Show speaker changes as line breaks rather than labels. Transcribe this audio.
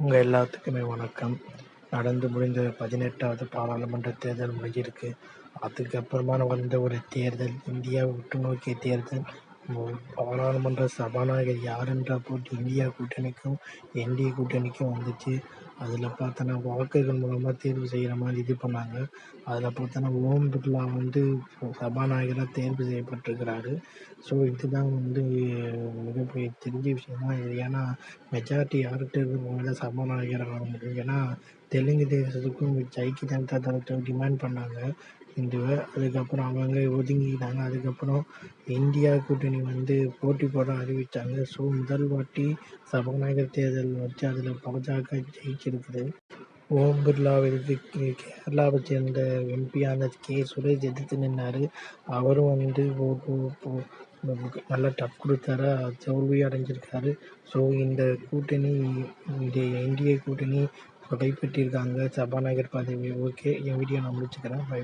உங்கள் எல்லாத்துக்குமே வணக்கம். நடந்து முடிந்த பதினெட்டாவது பாராளுமன்ற தேர்தல் முடிஞ்சிருக்கு. அதுக்கப்புறமா வந்த ஒரு தேர்தல் இந்தியாவை உற்று நோக்கிய தேர்தல் பாராளுமன்ற சபாநாயகர் யாருன்ற போட்டி இந்தியா கூட்டணிக்கும் என்டிஏ கூட்டணிக்கும் வந்துச்சு. அதில் பார்த்தோன்னா வாக்குகள் மூலமாக தேர்வு செய்கிற மாதிரி இது பண்ணாங்க. அதில் பார்த்தோன்னா ஓம் பிர்லா வந்து சபாநாயகராக தேர்வு செய்யப்பட்டிருக்கிறாரு. ஸோ இதுதான் வந்து மிகப்பெரிய தெரிஞ்ச விஷயம் தான் இது. ஏன்னா மெஜாரிட்டி யார்கிட்ட இருக்கிறவங்க தான் சபாநாயகர் ஏன்னா தெலுங்கு தேசத்துக்கும் ஐக்கிய ஜனதா தளத்துக்கும் டிமாண்ட் பண்ணாங்க. இந்துவை அதுக்கப்புறம் அவங்க ஒதுங்கிக்கிட்டாங்க. அதுக்கப்புறம் இந்தியா கூட்டணி வந்து போட்டி போட அறிவித்தாங்க ஸோ முதல் வாட்டி சபாநாயகர் தேர்தல் வச்சு அதில் பாஜக ஜெயிச்சிருக்குது. ஓம் பிர்லாவிற்கு கேரளாவை சேர்ந்த எம்பியான கே. சுரேஷ் எதிர்த்து நின்னார். அவரும் வந்து நல்லா டஃப் கொடுத்தாரு. தோல்வி அடைஞ்சிருக்காரு. ஸோ இந்த கூட்டணி இந்த என்டிஏ கூட்டணி கைப்பற்றியிருக்காங்க. சபாநாயகர் பதவி ஓகே என் வீடியோ நான் முடிச்சுக்கிறேன். பை